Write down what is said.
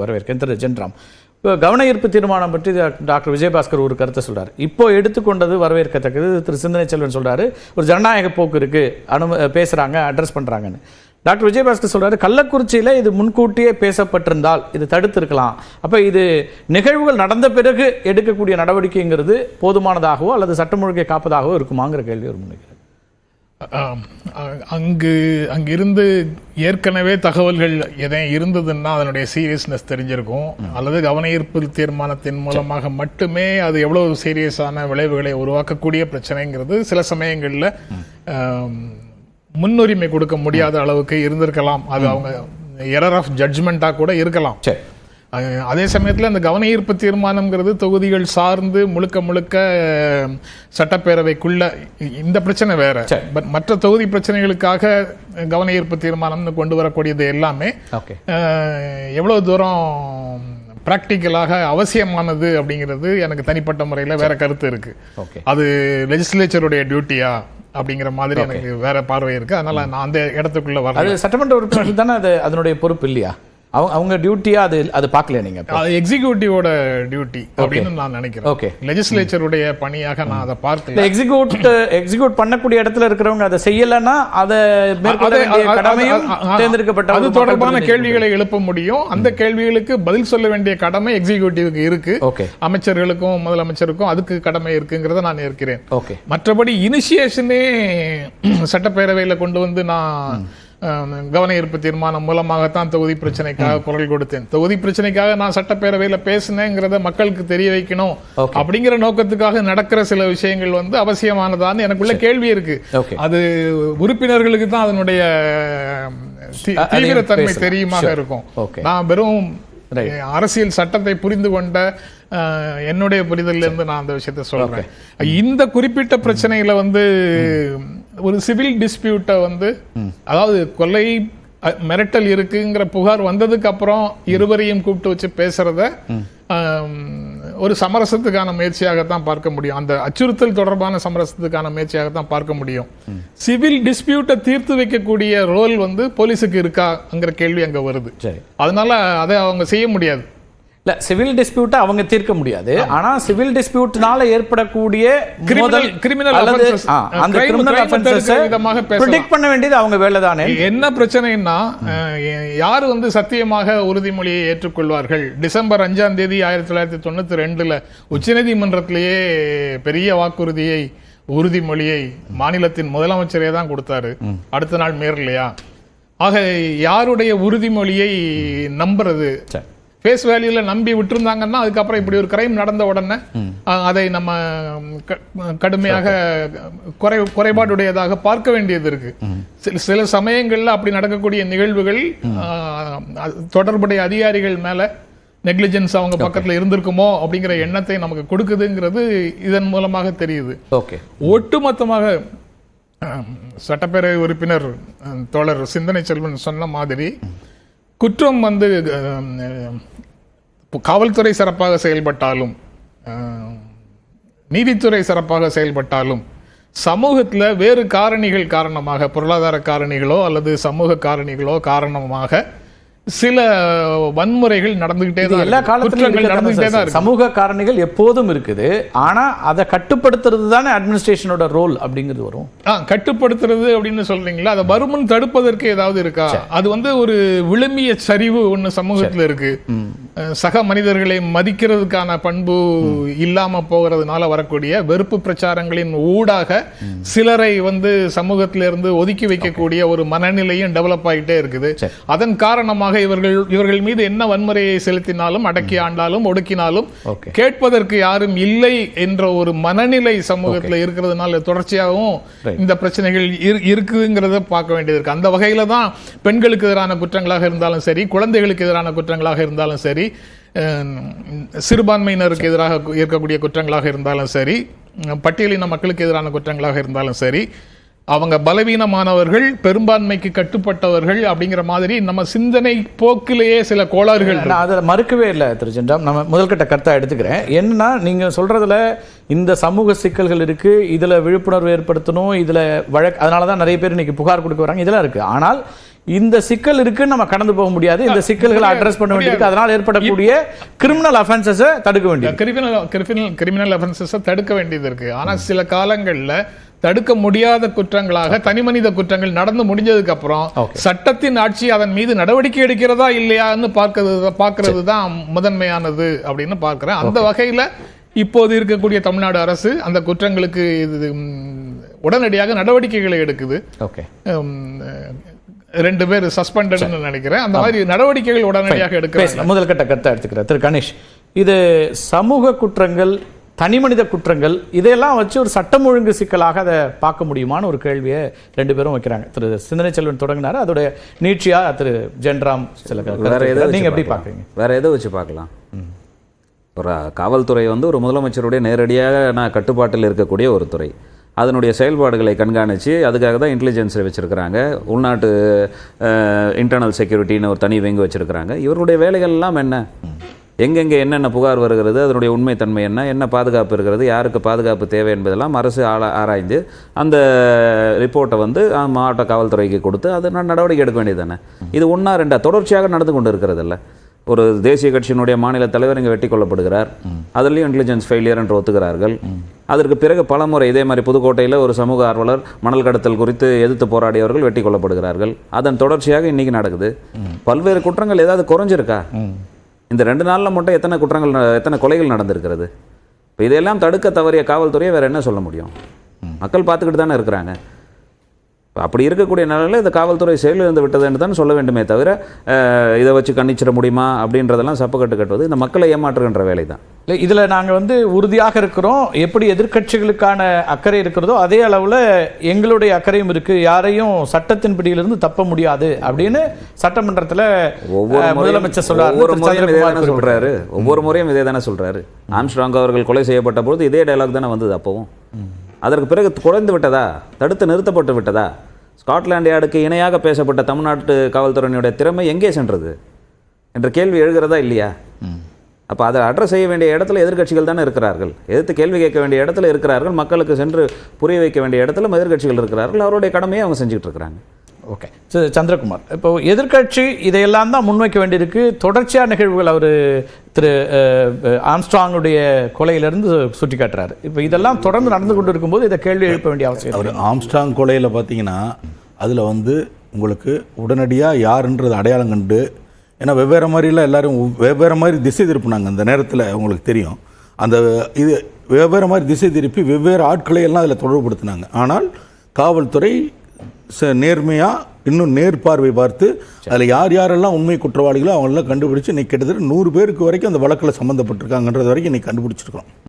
வரவேற்கிறேன் திரு ஜென்ராம் இப்போ கவன ஈர்ப்பு தீர்மானம் பற்றி டாக்டர் விஜயபாஸ்கர் ஒரு கருத்தை சொல்றாரு. இப்போ எடுத்துக்கொண்டது வரவேற்கத்தக்கது திரு சிந்தனை செல்வன் சொல்றாரு. ஒரு ஜனநாயக போக்கு இருக்கு அனு பேசுறாங்க அட்ரஸ் பண்றாங்கன்னு. டாக்டர் விஜயபாஸ்கர் சொல்றாரு கள்ளக்குறிச்சியில இது முன்கூட்டியே பேசப்பட்டிருந்தால் இது தடுத்திருக்கலாம். அப்ப இது நிகழ்வுகள் நடந்த பிறகு எடுக்கக்கூடிய நடவடிக்கைங்கிறது போதுமானதாகவோ அல்லது சட்டம் ஒழுங்கை காப்பதாகவோ இருக்குமாங்கிற கேள்வி ஒரு முன்வைக்கிறார். அங்கு அங்கிருந்து ஏற்கனவே தகவல்கள் எதையும் இருந்ததுன்னா அதனுடைய சீரியஸ்னஸ் தெரிஞ்சிருக்கும். அல்லது கவன ஈர்ப்பு தீர்மானத்தின் மூலமாக மட்டுமே அது எவ்வளவு சீரியஸான விளைவுகளை உருவாக்கக்கூடிய பிரச்சனைங்கிறது சில சமயங்கள்ல முன்னுரிமை கொடுக்க முடியாத அளவுக்கு இருந்திருக்கலாம். அது அவங்க எரர் ஆஃப் ஜட்ஜ்மெண்டா கூட இருக்கலாம். அதே சமயத்தில் அந்த கவன ஈர்ப்பு தீர்மானம்ங்கிறது தொகுதிகள் சார்ந்து முழுக்க முழுக்க சட்டப்பேரவைக்குள்ள இந்த பிரச்சனை வேற. பட் மற்ற தொகுதி பிரச்சனைகளுக்காக கவன ஈர்ப்பு தீர்மானம்னு கொண்டு வரக்கூடியது எல்லாமே எவ்வளவு தூரம் பிராக்டிக்கலாக அவசியமானது அப்படிங்கிறது எனக்கு தனிப்பட்ட முறையில் வேற கருத்து இருக்கு. அது லெஜிஸ்லேச்சருடைய டியூட்டியா அப்படிங்கிற மாதிரி எனக்கு வேற பார்வை இருக்கு. அதனால நான் அந்த இடத்துக்குள்ள அது சட்டமன்ற உறுப்பினர்கள் தானே அது அதனுடைய பொறுப்பு இல்லையா? அவங்க அவங்க டியூட்டியா அது அது பார்க்கல நீங்க? அது எக்ஸிகியூட்டிவோட டியூட்டி அப்படின்னு நான் நினைக்கிறேன். ஓகே லெஜிஸ்லேச்சருடைய பணியாக நான் அதை இல்ல எக்ஸிக்யூட் எக்ஸிக்யூட் பண்ணக்கூடிய இடத்துல இருக்கிறவங்க அதை செய்யலன்னா அதை மேற்கொள்ள கடமையும் தேர்ந்தெடுக்கப்பட்ட அது தொடர்பான கேள்விகளை எழுப்ப முடியும். அந்த கேள்விகளுக்கு பதில் சொல்ல வேண்டிய கடமை எக்ஸிகியூட்டிவ்க்கு இருக்கு. ஓகே அமைச்சர்களுக்கும் முதலமைச்சருக்கும் அதுக்கு கடமை இருக்குங்கிறத நான் ஏற்கிறேன். ஓகே மற்றபடி இனிஷியேஷனே சட்டப்பேரவையில கொண்டு வந்து நான் கவன ஈர்ப்பு தீர்மானம் மூலமாகத்தான் தொகுதி பிரச்சனைக்காக குரல் கொடுத்தேன். தொகுதி பிரச்சனைக்காக நான் சட்டப்பேரவையில பேசினேங்கிறத மக்களுக்கு தெரிய வைக்கணும். அப்படிங்கிற நோக்கத்துக்காக நடக்கிற சில விஷயங்கள் வந்து அவசியமானதான்னு எனக்குள்ள கேள்வி இருக்கு. அது உறுப்பினர்களுக்கு தான் அதனுடைய தீவிரத்தன்மை. தெரியுமாக. இருக்கும். நான் வெறும் அரசியல் சட்டத்தை புரிந்து கொண்ட என்னுடைய புரிதல்ல இருந்து நான் அந்த விஷயத்தை சொல்றேன். இந்த குறிப்பிட்ட பிரச்சனையில வந்து ஒரு சிவில் டிஸ்பியூட்டை வந்து அதாவது கொலை மிரட்டல் இருக்குங்கிற புகார் வந்ததுக்கு அப்புறம் இருவரையும் கூப்பிட்டு வச்சு பேசுறத ஒரு சமரசத்துக்கான முயற்சியாகத்தான் பார்க்க முடியும். அந்த அச்சுறுத்தல் தொடர்பான சமரசத்துக்கான முயற்சியாகத்தான் பார்க்க முடியும். சிவில் டிஸ்பியூட்டை தீர்த்து வைக்கக்கூடிய ரோல் வந்து போலீஸுக்கு இருக்காங்கிற கேள்வி அங்க வருது. அதனால அதை அவங்க செய்ய முடியாது. இல்ல சிவில் டிஸ்பியூட்டை அவங்க தீர்க்க முடியாது. ஆனா சிவில் டிஸ்பியூட்னால ஏற்படக்கூடிய மோதல் criminal அல்லது அந்த கிரிமினல் அஃபென்சஸ் விதமாக. ப்ரிடிக்ட் பண்ண வேண்டியது அவங்க வேலை தானே? என்ன பிரச்சனைன்னா யார் வந்து சத்தியமாக உறுதிமொழியை ஏற்றுக்கொள்வார்கள்? டிசம்பர் அஞ்சாம் தேதி ஆயிரத்தி தொள்ளாயிரத்தி தொண்ணூத்தி ரெண்டுல உச்சநீதிமன்றத்திலேயே பெரிய வாக்குறுதியை உறுதிமொழியை மாநிலத்தின் முதலமைச்சரே தான் கொடுத்தாரு. அடுத்த நாள் மீறலையா? ஆக யாருடைய உறுதிமொழியை நம்புறது? ஃபேஸ் வேல்யூல நம்பி விட்டுருந்தாங்கன்னா அதுக்கப்புறம் இப்படி ஒரு கிரைம் நடந்த உடனே அதை நம்ம கடுமையாக குறை குறைபாடுடையதாக பார்க்க வேண்டியது இருக்கு. சில- சமயங்கள்ல அப்படி நடக்கக்கூடிய நிகழ்வுகள் தொடர்புடைய அதிகாரிகள் மேல நெக்லிஜென்ஸ் அவங்க பக்கத்துல இருந்திருக்குமோ அப்படிங்கிற எண்ணத்தை நமக்கு கொடுக்குதுங்கிறது இதன் மூலமாக தெரியுது. ஓகே. ஒட்டுமொத்தமாக சட்டப்பேரவை உறுப்பினர் தோழர் சிந்தனை செல்வன் சொன்ன மாதிரி குற்றம் வந்து காவல்துறை சிறப்பாக செயல்பட்டாலும் நீதித்துறை சிறப்பாக செயல்பட்டாலும் சமூகத்தில் வேறு காரணிகள் காரணமாக பொருளாதார காரணிகளோ அல்லது சமூக காரணிகளோ காரணமாக சில வன்முறைகள் நடந்துகிட்டே தான் எல்லா. காலத்திலும் நடந்துகிட்டே தான் சமூக காரணிகள் எப்போதும் இருக்குது. ஆனா அதை கட்டுப்படுத்துறது தானே அட்மினிஸ்ட்ரேஷனோட ரோல் அப்படிங்கிறது வரும். ஆ, கட்டுப்படுத்துறது அப்படின்னு சொல்றீங்களா? அதை வருமுன் தடுப்பதற்கு ஏதாவது இருக்கா? அது வந்து ஒரு விழுமிய சரிவு ஒண்ணு சமூகத்துல இருக்கு. சக மனிதர்களை மதிக்கிறதுக்கான பண்பு இல்லாம போகிறதுனால வரக்கூடிய வெறுப்பு பிரச்சாரங்களின் ஊடாக சிலரை வந்து சமூகத்தில இருந்து ஒதுக்கி வைக்கக்கூடிய ஒரு மனநிலையும் டெவலப் ஆயிட்டே இருக்குது. அதன் காரணமாக இவர்கள் இவர்கள் மீது என்ன வன்முறையை செலுத்தினாலும் அடக்கி ஆண்டாலும் ஒடுக்கினாலும் கேட்பதற்கு யாரும் இல்லை என்ற ஒரு மனநிலை சமூகத்துல இருக்கிறதுனால தொடர்ச்சியாகவும். இந்த பிரச்சனைகள் இரு- இருக்குங்கிறத பார்க்க வேண்டியது இருக்கு அந்த வகையில தான் பெண்களுக்கு எதிரான குற்றங்களாக இருந்தாலும் சரி குழந்தைகளுக்கு எதிரான குற்றங்களாக இருந்தாலும் சரி சிறுபான்மையினருக்கு எதிராக இருக்கக்கூடிய குற்றங்களாக இருந்தாலும் சரி பட்டியலின மக்களுக்கு எதிரான குற்றங்களாக இருந்தாலும் சரி அவங்க பலவீனமானவர்கள் பெரும்பான்மைக்கு கட்டுப்பட்டவர்கள் அப்படிங்கிற மாதிரி நம்ம சிந்தனை போக்கிலேயே சில கோளாறுகள் நான் அதை மறுக்கவே இல்லை திரு சென்றாம் நம்ம முதல்கட்ட கருத்தாக எடுத்துக்கிறேன். என்னன்னா நீங்கள் சொல்கிறதுல இந்த சமூக சிக்கல்கள் இருக்குது இதில் விழிப்புணர்வு ஏற்படுத்தணும் இதில் வழக்கு அதனால தான் நிறைய பேர் இன்னைக்கு புகார் கொடுக்க வராங்க இதெல்லாம் இருக்கு. ஆனால் இந்த சிக்கல் இருக்குன்னு நம்ம கடந்து போக முடியாது. இந்த சிக்கல்களை அட்ரஸ் பண்ண வேண்டியிருக்கு. அதனால் ஏற்படக்கூடிய கிரிமினல் அஃபென்சஸை தடுக்க வேண்டியது. கிரிமினல் கிரிமினல் கிரிமினல் அஃபென்சஸை தடுக்க வேண்டியது இருக்கு. ஆனா சில காலங்கள்ல தடுக்க முடியாத குற்றங்களாக தனிமனித குற்றங்கள் நடந்து முடிஞ்சதுக்கு அப்புறம். சட்டத்தின் ஆட்சி அதன் மீது நடவடிக்கை எடுக்கிறதா இல்லையான்னு பார்க்கிறது பார்க்கிறது தான் முதன்மையானது அப்படின்னு பார்க்கிறேன். அந்த வகையில இப்போது இருக்கக்கூடிய தமிழ்நாடு அரசு அந்த குற்றங்களுக்கு இது உடனடியாக நடவடிக்கைகளை எடுக்குது. ஓகே ரெண்டு பேர் சஸ்பெண்டட்னு நினைக்கிறேன். அந்த மாதிரி நடவடிக்கைகள் உடனடியாக எடுக்க பேசலாம் முதல் கட்ட கருத்தை எடுத்துக்கிறேன். திரு கணேஷ் இது சமூக குற்றங்கள் தனிமனித குற்றங்கள் இதையெல்லாம் வச்சு ஒரு சட்டம் ஒழுங்கு சிக்கலாக அதை பார்க்க முடியுமான்னு ஒரு கேள்வியை ரெண்டு பேரும் வைக்கிறாங்க. திரு சிந்தனை செல்வன் தொடங்கினாரு. அதோடைய நீட்சியா திரு ஜென்ராம் சில வேற. வச்சு நீங்க எப்படி? பார்க்குறீங்க? வேற எதை வச்சு பார்க்கலாம்? ஒரு காவல்துறை வந்து ஒரு முதலமைச்சருடைய நேரடியாக நான் கட்டுப்பாட்டில் இருக்கக்கூடிய ஒரு துறை. அதனுடைய செயல்பாடுகளை கண்காணித்து அதுக்காக தான் இன்டெலிஜென்ஸை வச்சுருக்கிறாங்க. உள்நாட்டு இன்டர்னல் செக்யூரிட்டின்னு ஒரு தனி விங்கு வச்சுருக்கிறாங்க. இவருடைய வேலைகள் எல்லாம் என்ன? எங்கெங்கே என்னென்ன புகார் வருகிறது அதனுடைய உண்மைத்தன்மை என்ன என்ன பாதுகாப்பு இருக்கிறது யாருக்கு பாதுகாப்பு தேவை என்பதெல்லாம் அரசு ஆள ஆராய்ந்து அந்த ரிப்போர்ட்டை வந்து மாவட்ட காவல்துறைக்கு கொடுத்து அது நடவடிக்கை எடுக்க வேண்டியது தானே இது ஒன்றா ரெண்டா? தொடர்ச்சியாக நடந்து கொண்டு இருக்கிறதில்ல ஒரு தேசிய கட்சியினுடைய மாநில தலைவர் இங்கே வெட்டி கொல்லப்படுகிறார் அதுலேயும் இன்டெலிஜென்ஸ் ஃபெயிலியர் என்று ஒத்துக்கிறார்கள். அதற்கு பிறகு பலமுறை இதே மாதிரி புதுக்கோட்டையில் ஒரு சமூக ஆர்வலர் மணல் கடத்தல் குறித்து எதிர்த்து போராடியவர்கள் வெட்டி கொல்லப்படுகிறார்கள். அதன் தொடர்ச்சியாக இன்னைக்கு நடக்குது. பல்வேறு குற்றங்கள் ஏதாவது குறைஞ்சிருக்கா? இந்த ரெண்டு நாளில் மட்டும் எத்தனை குற்றங்கள் எத்தனை கொலைகள் நடந்திருக்கிறது? இப்போ இதையெல்லாம் தடுக்க தவறிய காவல்துறையை வேற என்ன சொல்ல முடியும்? மக்கள் பார்த்துக்கிட்டு தானே இருக்கிறாங்க. அப்படி இருக்கக்கூடிய நிலையில் இந்த காவல்துறை செயலிழந்து விட்டது என்று தான் சொல்ல வேண்டுமே தவிர இதை வச்சு கணிச்சிட முடியுமா அப்படின்றதெல்லாம் சப்பக்கட்டு கட்டுவது இந்த மக்களை ஏமாற்றுகின்ற வேலை தான் இல்லை இதுல நாங்க வந்து உறுதியாக இருக்கிறோம். எப்படி எதிர்க்கட்சிகளுக்கான அக்கறை இருக்கிறதோ அதே அளவுல எங்களுடைய அக்கறையும் இருக்கு. யாரையும் சட்டத்தின் பிடியிலிருந்து தப்ப முடியாது அப்படின்னு சட்டமன்றத்துல ஒவ்வொரு முதலமைச்சர் சொல்றாரு. ஒவ்வொரு முறையும் இதே தானே சொல்றாரு. ஒவ்வொரு முறையும் இதே தானே சொல்றாரு. ஆம்ஸ்ட்ராங் அவர்கள் கொலை செய்யப்பட்ட பொழுது இதே டயலாக் தானே வந்தது அப்பவும். அதற்கு பிறகு குறைந்து விட்டதா? தடுத்து நிறுத்தப்பட்டு விட்டதா? ஸ்காட்லாந்து யார்டுக்கு இணையாக பேசப்பட்ட தமிழ்நாட்டு காவல்துறையினுடைய திறமை எங்கே சென்றது? என்ற கேள்வி எழுகிறதா இல்லையா? அப்போ அதை அட்ரஸ் செய்ய வேண்டிய இடத்துல எதிர்க்கட்சிகள் தானே இருக்கிறார்கள். எதிர்த்து கேள்வி கேட்க வேண்டிய இடத்துல இருக்கிறார்கள். மக்களுக்கு சென்று புரிய வைக்க வேண்டிய இடத்துல எதிர்க்கட்சிகள் இருக்கிறார்கள். அவருடைய கடமையை அவங்க செஞ்சுட்டு இருக்கிறாங்க. ஓகே சரி, சந்திரகுமார் இப்போ எதிர்க்கட்சி இதையெல்லாம் தான் முன்வைக்க வேண்டியிருக்கு. தொடர்ச்சியான நிகழ்வுகள் அவர் திரு ஆம்ஸ்ட்ராங்குடைய கொலையிலிருந்து சுட்டி காட்டுறாரு இப்போ இதெல்லாம் தொடர்ந்து நடந்து கொண்டு இருக்கும்போது இதை கேள்வி எழுப்ப வேண்டிய அவசியம் அவர் ஆம்ஸ்டாங் கொலையில் பார்த்தீங்கன்னா அதில் வந்து உங்களுக்கு உடனடியாக யாருன்றது அடையாளம் கண்டு ஏன்னா வெவ்வேறு மாதிரிலாம் எல்லாரும் வெவ்வேறு மாதிரி திசை திருப்பினாங்க. அந்த நேரத்தில் உங்களுக்கு தெரியும். அந்த இது வெவ்வேறு மாதிரி திசை திருப்பி வெவ்வேறு ஆட்களை எல்லாம் அதில் தொடர்புபடுத்தினாங்க. ஆனால் காவல்துறை நேர்மையாக இன்னும் நேர் பார்வை பார்த்து அதில் யார் யாரெல்லாம் உண்மை குற்றவாளிகளோ அவங்களெல்லாம் கண்டுபிடிச்சு இன்னைக்கு கிட்டத்தட்ட நூறு பேருக்கு வரைக்கும் அந்த வழக்கில் சம்மந்தப்பட்டிருக்காங்கன்றது வரைக்கும் இன்னைக்கு கண்டுபிடிச்சிருக்கோம்